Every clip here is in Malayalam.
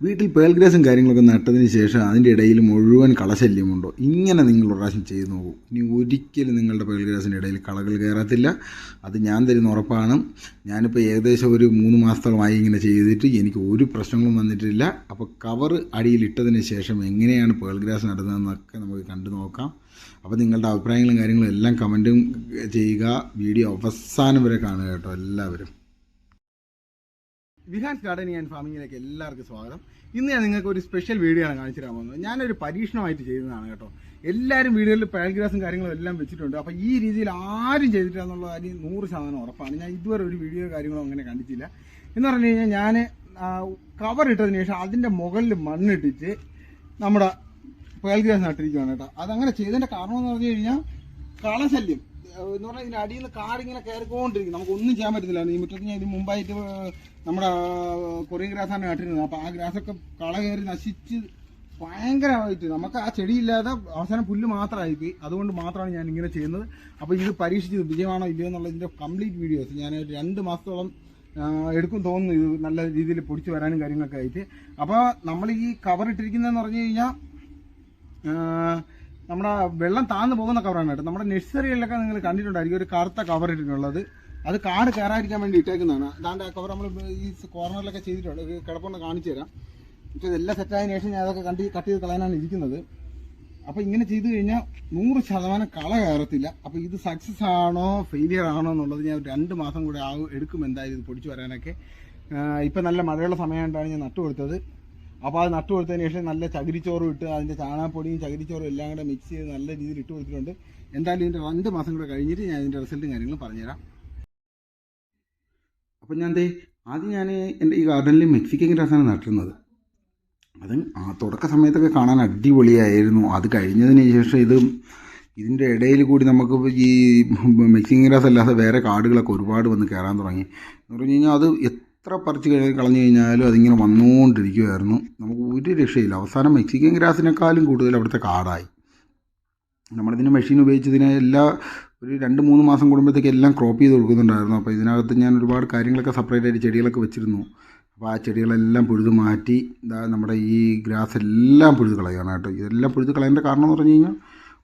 വീട്ടിൽ പേൽഗ്രേസും കാര്യങ്ങളൊക്കെ നട്ടതിന് ശേഷം അതിന്റെ ഇടയിൽ മുഴുവൻ കളശല്യമുണ്ടോ? ഇങ്ങനെ നിങ്ങൾ പ്രാവശ്യം ചെയ്ത് നോക്കൂ. ഇനി ഒരിക്കലും നിങ്ങളുടെ പേൾഗ്രാസിന്റെ ഇടയിൽ കളകൾ കയറത്തില്ല. അത് ഞാൻ തരുന്ന ഉറപ്പാണ്. ഞാനിപ്പോൾ ഏകദേശം ഒരു മൂന്ന് മാസത്തോളമായി ഇങ്ങനെ ചെയ്തിട്ട് എനിക്ക് ഒരു പ്രശ്നങ്ങളും വന്നിട്ടില്ല. അപ്പോൾ കവർ അടിയിലിട്ടതിന് ശേഷം എങ്ങനെയാണ് പേൾഗ്രാസ് നടുന്നതെന്നൊക്കെ നമുക്ക് കണ്ടു നോക്കാം. അപ്പോൾ നിങ്ങളുടെ അഭിപ്രായങ്ങളും കാര്യങ്ങളും എല്ലാം കമന്റും ചെയ്യുക. വീഡിയോ അവസാനം വരെ കാണുക കേട്ടോ എല്ലാവരും. വിഹാൻസ് ഗാർഡനിങ് ആൻഡ് ഫാമിങ്ങിലേക്ക് എല്ലാവർക്കും സ്വാഗതം. ഇന്ന് ഞാൻ നിങ്ങൾക്ക് ഒരു സ്പെഷ്യൽ വീഡിയോ ആണ് കാണിച്ചു തരാൻ പോകുന്നത്. ഞാനൊരു പരീക്ഷണമായിട്ട് ചെയ്തതാണ് കേട്ടോ. എല്ലാവരും വീടുകളിൽ പാൽഗ്രാസും കാര്യങ്ങളും എല്ലാം വെച്ചിട്ടുണ്ട്. അപ്പോൾ ഈ രീതിയിൽ ആരും ചെയ്തിട്ടില്ല എന്നുള്ള കാര്യം നൂറ് ശതമാനം ഉറപ്പാണ്. ഞാൻ ഇതുവരെ ഒരു വീഡിയോ കാര്യങ്ങളോ അങ്ങനെ കണ്ടിട്ടില്ല. എന്ന് പറഞ്ഞു കഴിഞ്ഞാൽ ഞാൻ കവർ ഇട്ടതിന് ശേഷം അതിന്റെ മുകളിൽ മണ്ണിട്ടിട്ട് നമ്മുടെ പാൽഗ്രാസ് നട്ടിരിക്കുകയാണ് കേട്ടോ. അതങ്ങനെ ചെയ്തതിന്റെ കാരണം എന്ന് പറഞ്ഞു കഴിഞ്ഞാൽ കളശല്യം. എന്ന് പറഞ്ഞാൽ ഇതിന്റെ അടിയിൽ നിന്ന് കാറിങ്ങനെ കയറിക്കൊണ്ടിരിക്കും. നമുക്ക് ഒന്നും ചെയ്യാൻ പറ്റുന്നില്ല ഈ മുറ്റത്ത് ഞാൻ ഇതിന് മുമ്പായിട്ട് നമ്മുടെ കൊറിയൻ ഗ്രാസാണ് നട്ടിരുന്നത് അപ്പോൾ ആ ഗ്രാസൊക്കെ കള കയറി നശിച്ച് ഭയങ്കരമായിട്ട് നമുക്ക് ആ ചെടിയില്ലാതെ അവസാനം പുല്ല് മാത്രമായിപ്പോയി. അതുകൊണ്ട് മാത്രമാണ് ഞാൻ ഇങ്ങനെ ചെയ്യുന്നത്. അപ്പോൾ ഇത് പരീക്ഷിച്ചത് വിജയമാണോ ഇല്ലയോ എന്നുള്ളതിന്റെ കംപ്ലീറ്റ് വീഡിയോസ് ഞാൻ രണ്ട് മാസത്തോളം എടുക്കും തോന്നുന്നു ഇത് നല്ല രീതിയിൽ പൊടിച്ച് വരാനും കാര്യങ്ങളൊക്കെ ആയിട്ട്. അപ്പോൾ നമ്മൾ ഈ കവർ ഇട്ടിരിക്കുന്നതെന്ന് പറഞ്ഞു കഴിഞ്ഞാൽ നമ്മുടെ വെള്ളം താഴ്ന്നു പോകുന്ന കവറാണ് കേട്ടോ. നമ്മുടെ നഴ്സറികളിലൊക്കെ നിങ്ങൾ കണ്ടിട്ടുണ്ടായിരിക്കും ഒരു കറുത്ത കവർ ഇട്ടിട്ടുള്ളത്. അത് കാട് കയറാതിരിക്കാൻ വേണ്ടി ഇട്ടേക്കുന്നതാണ്. അതാണ്ട് ആ കവർ നമ്മൾ ഈ കോർണറിലൊക്കെ ചെയ്തിട്ടുണ്ട്. കിടപ്പുണ്ട് കാണിച്ചു തരാം. പക്ഷേ ഇതെല്ലാം സെറ്റായതിനു ശേഷം ഞാൻ അതൊക്കെ കണ്ടി കട്ട് ചെയ്ത് കളയാനാണ് ഇരിക്കുന്നത്. അപ്പോൾ ഇങ്ങനെ ചെയ്തു കഴിഞ്ഞാൽ നൂറ് ശതമാനം കള കയറത്തില്ല. അപ്പോൾ ഇത് സക്സസ് ആണോ ഫെയിലിയർ ആണോ എന്നുള്ളത് ഞാൻ രണ്ട് മാസം കൂടെ ആകും എടുക്കും എന്തായാലും ഇത് പൊടിച്ചു വരാനൊക്കെ. ഇപ്പം നല്ല മഴയുള്ള സമയമായിട്ടാണ് ഞാൻ നട്ടു കൊടുത്തത് അപ്പോൾ അത് നട്ടു കൊടുത്തതിന് ശേഷം നല്ല ചകിരിച്ചോറും ഇട്ട് അതിന്റെ ചാണാപ്പൊടിയും ചകിരിച്ചോറും എല്ലാം കൂടെ മിക്സ് ചെയ്ത് നല്ല രീതിയിൽ ഇട്ട് കൊടുത്തിട്ടുണ്ട്. എന്തായാലും ഇതിന്റെ രണ്ട് മാസം കൂടെ കഴിഞ്ഞിട്ട് ഞാൻ ഇതിന്റെ റിസൾട്ടും കാര്യങ്ങളും പറഞ്ഞുതരാം. അപ്പം ഞാൻ ദേ ആദ്യം ഞാൻ എന്റെ ഈ ഗാർഡനിൽ മെക്സിക്കൻ ഗ്രാസാണ് നട്ടിരുന്നത്. അത് ആ തുടക്ക സമയത്തൊക്കെ കാണാൻ അടിപൊളിയായിരുന്നു. അത് കഴിഞ്ഞതിന് ശേഷം ഇത് ഇതിന്റെ ഇടയിൽ കൂടി നമുക്ക് ഈ മെക്സിക്കൻ ഗ്രാസ് അല്ലാതെ വേറെ കാടുകളൊക്കെ ഒരുപാട് വന്ന് കയറാൻ തുടങ്ങി. എന്ന് പറഞ്ഞു കഴിഞ്ഞാൽ അത് എത്ര പറിച്ച് കളഞ്ഞു കഴിഞ്ഞാലും അതിങ്ങനെ വന്നുകൊണ്ടിരിക്കുമായിരുന്നു നമുക്ക് ഒരു രക്ഷയില്ല. അവസാനം മെക്സിക്കൻ ഗ്രാസിനേക്കാളും കൂടുതൽ അവിടുത്തെ കാടായി. നമ്മളിതിന് മെഷീൻ ഉപയോഗിച്ചതിനെ എല്ലാ ഒരു രണ്ട് മൂന്ന് മാസം കൂടുമ്പോഴത്തേക്ക് എല്ലാം ക്രോപ്പ് ചെയ്ത് കൊടുക്കുന്നുണ്ടായിരുന്നു. അപ്പോൾ ഇതിനകത്ത് ഞാൻ ഒരുപാട് കാര്യങ്ങളൊക്കെ സെപ്പറേറ്റ് ആയിട്ട് ചെടികളൊക്കെ വെച്ചിരുന്നു. അപ്പോൾ ആ ചെടികളെല്ലാം പുഴുത് മാറ്റി ഇതാ നമ്മുടെ ഈ ഗ്രാസ് എല്ലാം പുഴുത് കളയാണ് കേട്ടോ. ഇതെല്ലാം പുഴുത് കളയേണ്ട കാരണം എന്ന് പറഞ്ഞു കഴിഞ്ഞാൽ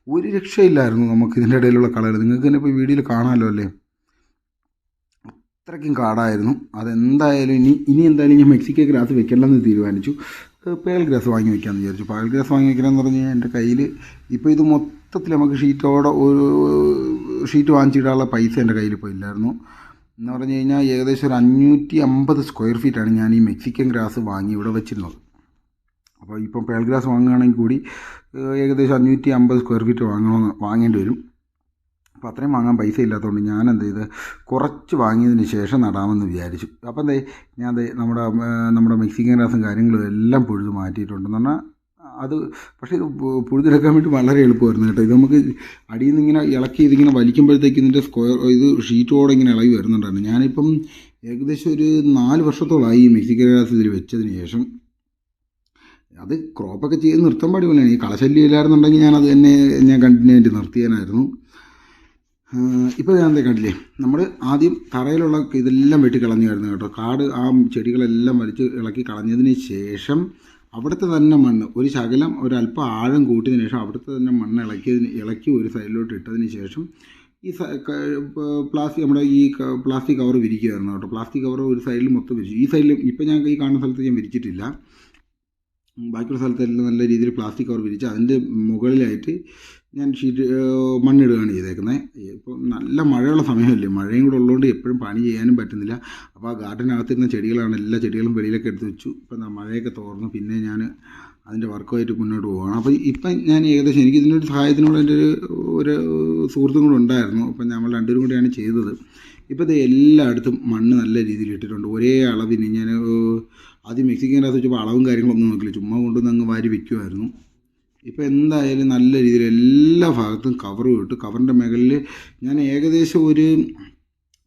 ഒരു രക്ഷയില്ലായിരുന്നു നമുക്ക് ഇതിന്റെ ഇടയിലുള്ള കളകൾ നിങ്ങൾക്ക് തന്നെ ഇപ്പോൾ വീഡിയോയിൽ കാണാമല്ലോ അല്ലേ? അത്രയ്ക്കും കാടായിരുന്നു. അതെന്തായാലും ഇനി ഇനി എന്തായാലും ഞാൻ മെക്സിക്കോ ഗ്രാസ് വെക്കണമെന്ന് തീരുമാനിച്ചു. പേൽ ഗ്രാസ് വാങ്ങി വെക്കാമെന്ന് വിചാരിച്ചു. പേൽ ഗ്രാസ് വാങ്ങി വെക്കണമെന്ന് പറഞ്ഞു കഴിഞ്ഞാൽ എന്റെ കയ്യിൽ ഇപ്പോൾ ഇത് മൊത്തത്തിൽ നമുക്ക് ഷീറ്റോടെ ഒരു ഷീറ്റ് വാങ്ങിച്ചിടാനുള്ള പൈസ എന്റെ കയ്യിൽ ഇപ്പോൾ ഇല്ലായിരുന്നു. എന്ന് പറഞ്ഞു കഴിഞ്ഞാൽ ഏകദേശം ഒരു അഞ്ഞൂറ്റി അമ്പത് സ്ക്വയർ ഫീറ്റാണ് ഞാൻ ഈ മെക്സിക്കൻ ഗ്രാസ് വാങ്ങി ഇവിടെ വെച്ചിരുന്നത്. അപ്പോൾ ഇപ്പം പേൽ ഗ്രാസ് വാങ്ങുകയാണെങ്കിൽ കൂടി ഏകദേശം അഞ്ഞൂറ്റി അമ്പത് സ്ക്വയർ ഫീറ്റ് വാങ്ങണമെന്ന് വാങ്ങേണ്ടി വരും. അപ്പോൾ അത്രയും വാങ്ങാൻ പൈസ ഇല്ലാത്തതുകൊണ്ട് ഞാൻ എന്ത് ചെയ്ത് കുറച്ച് വാങ്ങിയതിന് ശേഷം നടാമെന്ന് വിചാരിച്ചു. അപ്പം എന്തേ ഞാൻ ദേ നമ്മുടെ നമ്മുടെ മെക്സിക്കൻ ഗ്രാസും കാര്യങ്ങളും എല്ലാം പുഴുത് മാറ്റിയിട്ടുണ്ടെന്ന് പറഞ്ഞാൽ അത് പക്ഷേ ഇത് പുഴുതെടുക്കാൻ വേണ്ടി വളരെ എളുപ്പമായിരുന്നു കേട്ടോ. ഇത് നമുക്ക് അടിയിൽ നിന്ന് ഇങ്ങനെ ഇളക്കി ഇതിങ്ങനെ വലിക്കുമ്പോഴത്തേക്ക് ഇതിന്റെ സ്ക്വയർ ഇത് ഷീറ്റോടെ ഇങ്ങനെ ഇളകി വരുന്നുണ്ടായിരുന്നു. ഞാനിപ്പം ഏകദേശം ഒരു നാല് വർഷത്തോളമായി ഈ മെക്സിക്കൻ ഗ്രാസ് ഇതിൽ വെച്ചതിന് ശേഷം അത് ക്രോപ്പൊക്കെ ചെയ്ത് നിർത്താൻ പാടില്ല ഈ കളശല്യം ഇല്ലായിരുന്നുണ്ടെങ്കിൽ ഞാനത് തന്നെ ഞാൻ കണ്ടിന്യൂ ആയിട്ട് നിർത്തിയാനായിരുന്നു. ഇപ്പോൾ ഞാൻ കണ്ടില്ലേ നമ്മൾ ആദ്യം തറയിലുള്ള ഇതെല്ലാം വെട്ടി കളഞ്ഞായിരുന്നു കേട്ടോ. കാട് ആ ചെടികളെല്ലാം വലിച്ച് ഇളക്കി കളഞ്ഞതിന് ശേഷം അവിടുത്തെ തന്നെ മണ്ണ് ഒരു ശകലം ഒരല്പം ആഴം കൂട്ടിയതിന് ശേഷം അവിടുത്തെ തന്നെ മണ്ണ് ഇളക്കിയതിന് ഇളക്കി ഒരു സൈഡിലോട്ട് ഇട്ടതിന് ശേഷം ഈ പ്ലാസ്റ്റിക് നമ്മുടെ ഈ പ്ലാസ്റ്റിക് കവർ വിരിക്കുമായിരുന്നു കേട്ടോ. പ്ലാസ്റ്റിക് കവർ ഒരു സൈഡിൽ മൊത്തം വിരിച്ചു. ഈ സൈഡിൽ ഇപ്പം ഞാൻ ഈ കാണുന്ന സ്ഥലത്ത് ഞാൻ വിരിച്ചിട്ടില്ല. ബാക്കിയുള്ള സ്ഥലത്തെല്ലാം നല്ല രീതിയിൽ പ്ലാസ്റ്റിക് കവർ വിരിച്ച് അതിന്റെ മുകളിലായിട്ട് ഞാൻ ഷീറ്റ് മണ്ണിടുകയാണ് ചെയ്തേക്കുന്നത് ഇപ്പോൾ നല്ല മഴയുള്ള സമയമല്ലേ? മഴയും കൂടെ ഉള്ളതുകൊണ്ട് എപ്പോഴും പണി ചെയ്യാനും പറ്റുന്നില്ല. അപ്പോൾ ആ ഗാർഡനകത്തിരുന്ന ചെടികളാണ് എല്ലാ ചെടികളും വെളിയിലൊക്കെ എടുത്ത് വെച്ചു. ഇപ്പം മഴയൊക്കെ തോർന്നു. പിന്നെ ഞാൻ അതിന്റെ വർക്കുമായിട്ട് മുന്നോട്ട് പോവുകയാണ് അപ്പോൾ ഇപ്പം ഞാൻ ഏകദേശം എനിക്ക് ഇതിനൊരു സഹായത്തിനോട് എന്റെ ഒരു ഒരു സുഹൃത്തും കൂടെ ഉണ്ടായിരുന്നു. അപ്പം നമ്മൾ രണ്ടുപേരും കൂടിയാണ് ചെയ്തത്. ഇപ്പോൾ ഇത് എല്ലായിടത്തും മണ്ണ് നല്ല രീതിയിൽ ഇട്ടിട്ടുണ്ട്. ഒരേ അളവിന് ഞാൻ ആദ്യം മെക്സിക്കൻ വെച്ചപ്പോൾ അളവും കാര്യങ്ങളൊന്നും നോക്കില്ല ചുമ്മാ കൊണ്ടുവന്ന് അങ്ങ് വാരി വെക്കുമായിരുന്നു ഇപ്പോൾ എന്തായാലും നല്ല രീതിയിൽ എല്ലാ ഭാഗത്തും കവർ ഇട്ട്. കവറിന്റെ മുകളിൽ ഞാൻ ഏകദേശം ഒരു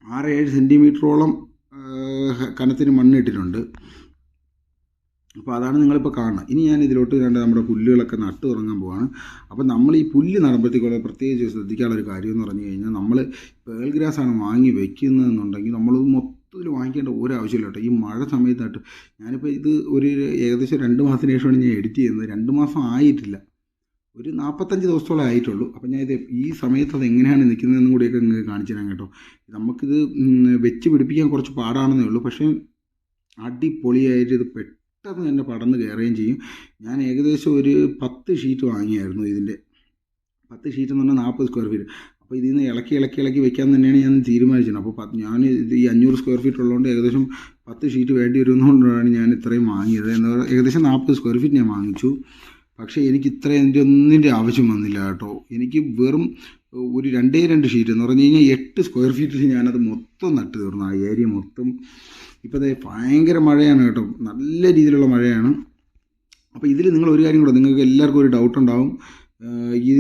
ആറ് ഏഴ് സെന്റിമീറ്ററോളം കനത്തിന് മണ്ണിട്ടിട്ടുണ്ട് അപ്പോൾ അതാണ് നിങ്ങളിപ്പോൾ കാണുന്നത്. ഇനി ഞാൻ ഇതിലോട്ട് രണ്ട് നമ്മുടെ പുല്ലുകളൊക്കെ നട്ടു തുടങ്ങാൻ പോവാണ്. അപ്പോൾ നമ്മൾ ഈ പുല്ല് നടുമ്പോഴത്തേക്കുള്ള പ്രത്യേകിച്ച് ശ്രദ്ധിക്കാനുള്ള ഒരു കാര്യം എന്ന് പറഞ്ഞു കഴിഞ്ഞാൽ നമ്മൾ പേൾ ഗ്രാസ് ആണ് വാങ്ങി വെക്കുന്നതെന്നുണ്ടെങ്കിൽ നമ്മൾ മൊത്തം മൊത്തത്തിൽ വാങ്ങിക്കേണ്ട ഒരു ആവശ്യമില്ല കേട്ടോ. ഈ മഴ സമയത്തായിട്ട് ഞാനിപ്പോൾ ഇത് ഒരു ഏകദേശം രണ്ട് മാസത്തിന് ശേഷമാണ് ഞാൻ എഡിറ്റ് ചെയ്യുന്നത്. രണ്ട് മാസം ആയിട്ടില്ല. ഒരു നാൽപ്പത്തഞ്ച് ദിവസത്തോളം ആയിട്ടുള്ളൂ. അപ്പോൾ ഞാൻ ഇത് ഈ സമയത്ത് അത് എങ്ങനെയാണ് നിൽക്കുന്നതെന്നും കൂടിയൊക്കെ നിങ്ങൾക്ക് കാണിച്ചു തരാം കേട്ടോ. നമുക്കിത് വെച്ച് പിടിപ്പിക്കാൻ കുറച്ച് പാടാണെന്നേ ഉള്ളൂ. പക്ഷേ അടിപൊളിയായിട്ട് ഇത് പെട്ടെന്ന് തന്നെ പടന്ന് കയറുകയും ചെയ്യും. ഞാൻ ഏകദേശം ഒരു പത്ത് ഷീറ്റ് വാങ്ങിയായിരുന്നു ഇതിന്റെ പത്ത് ഷീറ്റ് എന്ന് പറഞ്ഞാൽ നാൽപ്പത് സ്ക്വയർ ഫീറ്റ് അപ്പോൾ ഇതിൽ നിന്ന് ഇളക്കി ഇളക്കി ഇളക്കി വെക്കാൻ തന്നെയാണ് ഞാൻ തീരുമാനിച്ചത്. അപ്പോൾ ഞാൻ ഈ അഞ്ഞൂറ് സ്ക്വയർ ഫീറ്റ് ഉള്ളതുകൊണ്ട് ഏകദേശം പത്ത് ഷീറ്റ് വേണ്ടി വരുന്നതുകൊണ്ടാണ് ഞാൻ ഇത്രയും വാങ്ങിയത്. എന്താ പറയുക ഏകദേശം നാൽപ്പത് സ്ക്വയർ ഫീറ്റ് ഞാൻ വാങ്ങിച്ചു. പക്ഷേ എനിക്ക് ഇത്രയും എന്റെ ഒന്നിന്റെ ആവശ്യം വന്നില്ല കേട്ടോ. എനിക്ക് വെറും ഒരു രണ്ടേ രണ്ട് ഷീറ്റ് എന്ന് പറഞ്ഞു കഴിഞ്ഞാൽ എട്ട് സ്ക്വയർ ഫീറ്റിൽ ഞാനത് മൊത്തം നട്ട് തീർന്നു. ആ ഏരിയ മൊത്തം ഇപ്പോൾ അതെ ഭയങ്കര മഴയാണ് കേട്ടോ. നല്ല രീതിയിലുള്ള മഴയാണ്. അപ്പോൾ ഇതിൽ നിങ്ങൾ ഒരു കാര്യം കൂടെ നിങ്ങൾക്ക് എല്ലാവർക്കും ഒരു ഡൗട്ട് ഉണ്ടാവും. ഈ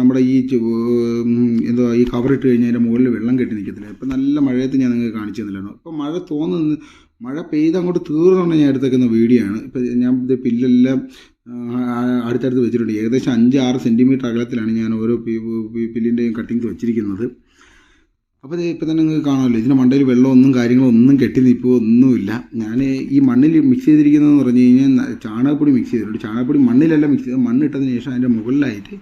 നമ്മുടെ ഈ എന്തോ എന്തുവാ ഈ കവർ ഇട്ട് കഴിഞ്ഞാൽ അതിന്റെ മുകളിൽ വെള്ളം കെട്ടി നിൽക്കത്തില്ല. ഇപ്പം നല്ല മഴയത്ത് ഞാൻ നിങ്ങൾക്ക് കാണിച്ചു തന്നില്ലായിരുന്നു. ഇപ്പം മഴ തോന്നുന്ന മഴ പെയ്ത് അങ്ങോട്ട് തീർന്നുകൊണ്ട് ഞാൻ എടുത്തേക്കുന്ന വീഡിയോ ആണ്. ഇപ്പം ഞാൻ ഇത് പില്ലെല്ലാം അടുത്തടുത്ത് വെച്ചിട്ടുണ്ട്. ഏകദേശം അഞ്ച് ആറ് സെന്റിമീറ്റർ അകലത്തിലാണ് ഞാൻ ഓരോ പില്ലിന്റെയും കട്ടിങ്സ് വെച്ചിരിക്കുന്നത്. അപ്പോൾ ഇത് ഇപ്പം തന്നെ നിങ്ങൾക്ക് കാണാമല്ലോ ഇതിന്റെ മണ്ടയിൽ വെള്ളമൊന്നും കാര്യങ്ങളോ ഒന്നും കെട്ടി നിൽപ്പോ ഒന്നുമില്ല ഞാൻ ഈ മണ്ണിൽ മിക്സ് ചെയ്തിരിക്കുന്നതെന്ന് പറഞ്ഞു കഴിഞ്ഞാൽ ചാണകപ്പൊടി മിക്സ് ചെയ്തിട്ടുണ്ട് ചാണകപ്പൊടി മണ്ണിലല്ല മിക്സ് ചെയ്ത് മണ്ണിട്ടതിന് ശേഷം അതിന്റെ മുകളിലായിട്ട്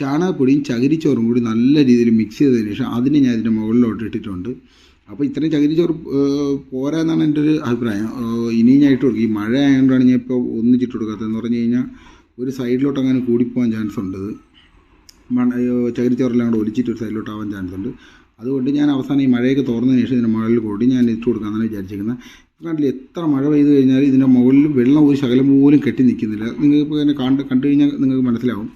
ചാണകപ്പൊടിയും ചകിരിച്ചോറും കൂടി നല്ല രീതിയിൽ മിക്സ് ചെയ്തതിന് ശേഷം അതിനെ ഞാൻ ഇതിന്റെ മുകളിലോട്ട് ഇട്ടിട്ടുണ്ട്. അപ്പോൾ ഇത്രയും ചകിരിച്ചോറ് പോരാ എന്നാണ് എന്റെ ഒരു അഭിപ്രായം. ഇനിയും ഞാൻ ഇട്ട് കൊടുക്കും. ഈ മഴ ആയതുകൊണ്ടാണ് ഞാൻ ഇപ്പോൾ ഒന്നിച്ചിട്ട് കൊടുക്കാത്തതെന്ന് പറഞ്ഞു കഴിഞ്ഞാൽ ഒരു സൈഡിലോട്ട് അങ്ങനെ കൂടിപ്പോകാൻ ചാൻസ് ഉണ്ട്. മണ്ണ് ചകിരിച്ചോറെല്ലാം കൂടെ ഒലിച്ചിട്ട് ഒരു സൈഡിലോട്ട് ആവാൻ ചാൻസ് ഉണ്ട്. അതുകൊണ്ട് ഞാൻ അവസാനം ഈ മഴയൊക്കെ തോർന്നതിന് ശേഷം ഇതിന്റെ മുകളിൽ കൂടി ഞാൻ ഇട്ട് കൊടുക്കാമെന്നാണ് വിചാരിച്ചിരിക്കുന്നത്. കണ്ടില്ല എത്ര മഴ പെയ്ത് കഴിഞ്ഞാൽ ഇതിന്റെ മുകളിൽ വെള്ളം ഒരു ശകലം പോലും കെട്ടി നിൽക്കുന്നില്ല. നിങ്ങൾക്ക് തന്നെ കണ്ട് കണ്ടു കഴിഞ്ഞാൽ നിങ്ങൾക്ക് മനസ്സിലാവും.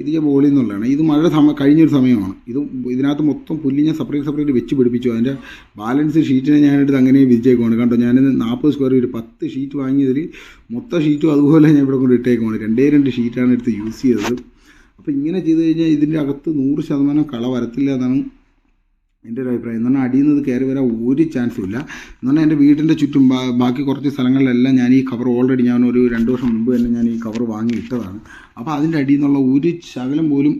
ഇത് ഞാൻ ബോളിൽ നിന്നുള്ളതാണ്. ഇത് മഴ സമ കഴിഞ്ഞൊരു സമയമാണ്. ഇത് ഇതിനകത്ത് മൊത്തം പുല്ല് ഞാൻ സെപ്പറേറ്റ് സെപ്പറേറ്റ് വെച്ച് പിടിപ്പിച്ചു. അതിന്റെ ബാലൻസ് ഷീറ്റിനെ ഞാനെടുത്ത് അങ്ങനെ വിരിച്ചേക്കുവാണ്. കണ്ടോ ഞാൻ നാൽപ്പത് സ്ക്വയർ ഫീറ്റ് പത്ത് ഷീറ്റ് വാങ്ങിയതിൽ മൊത്തം ഷീറ്റും അതുപോലെ ഞാൻ ഇവിടെ കൊണ്ട് ഇട്ടേക്കുവാണ്. രണ്ടേ രണ്ട് ഷീറ്റാണ് എടുത്ത് യൂസ് ചെയ്തത്. അപ്പോൾ ഇങ്ങനെ ചെയ്ത് കഴിഞ്ഞാൽ ഇതിന്റെ അകത്ത് നൂറ് ശതമാനം കള വരത്തില്ല എന്നാണ് എന്റെ ഒരു അഭിപ്രായം. എന്ന് പറഞ്ഞാൽ അടിയിൽ നിന്ന് കയറി വരാൻ ഒരു ചാൻസും ഇല്ല. എന്ന് പറഞ്ഞാൽ എന്റെ വീടിന്റെ ചുറ്റും ബാക്കി കുറച്ച് സ്ഥലങ്ങളിലെല്ലാം ഞാൻ ഈ കവർ ഓൾറെഡി ഞാൻ ഒരു രണ്ട് വർഷം മുമ്പ് തന്നെ ഞാൻ ഈ കവർ വാങ്ങി ഇട്ടതാണ്. അപ്പോൾ അതിന്റെ അടിയിൽ നിന്നുള്ള ഒരു ശകലം പോലും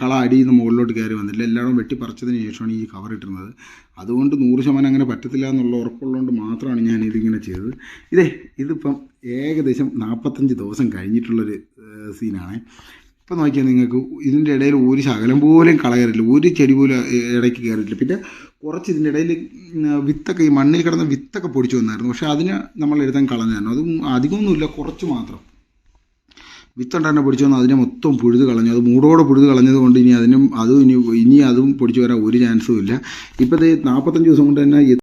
കള അടിയിൽ നിന്ന് മുകളിലോട്ട് കയറി വന്നില്ല. എല്ലാവരും വെട്ടിപ്പറിച്ചതിന് ശേഷമാണ് ഈ കവർ ഇട്ടുന്നത് അതുകൊണ്ട് നൂറ് ശതമാനം അങ്ങനെ പറ്റത്തില്ല എന്നുള്ള ഉറപ്പുള്ളതുകൊണ്ട് മാത്രമാണ് ഞാൻ ഇതിങ്ങനെ ചെയ്തത്. ഇതേ ഇതിപ്പം ഏകദേശം നാൽപ്പത്തഞ്ച് ദിവസം കഴിഞ്ഞിട്ടുള്ളൊരു സീനാണ് ഇപ്പം നോക്കിയാൽ നിങ്ങൾക്ക് ഇതിന്റെ ഇടയിൽ ഒരു ശകലം പോലും കള കയറില്ല ഒരു ചെടി പോലും ഇടയ്ക്ക് കയറിയില്ല പിന്നെ കുറച്ച് ഇതിന്റെ ഇടയിൽ വിത്തൊക്കെ ഈ മണ്ണിൽ കിടന്ന വിത്തൊക്കെ പൊടിച്ചു വന്നായിരുന്നു. പക്ഷേ അതിന് നമ്മൾ എഴുതാൻ കളഞ്ഞായിരുന്നു. അതും അധികമൊന്നുമില്ല കുറച്ച് മാത്രം. വിത്തുണ്ടായിരുന്ന പൊടിച്ചു വന്ന് അതിനെ മൊത്തം പുഴുത് കളഞ്ഞു. അത് മൂടോടെ പുഴുത് കളഞ്ഞത് കൊണ്ട് ഇനി അതിനും അതും ഇനി ഇനി അതും പൊടിച്ചു വരാൻ ഒരു ചാൻസും ഇല്ല. ഇപ്പോഴത്തെ നാൽപ്പത്തഞ്ച് ദിവസം കൊണ്ട് തന്നെ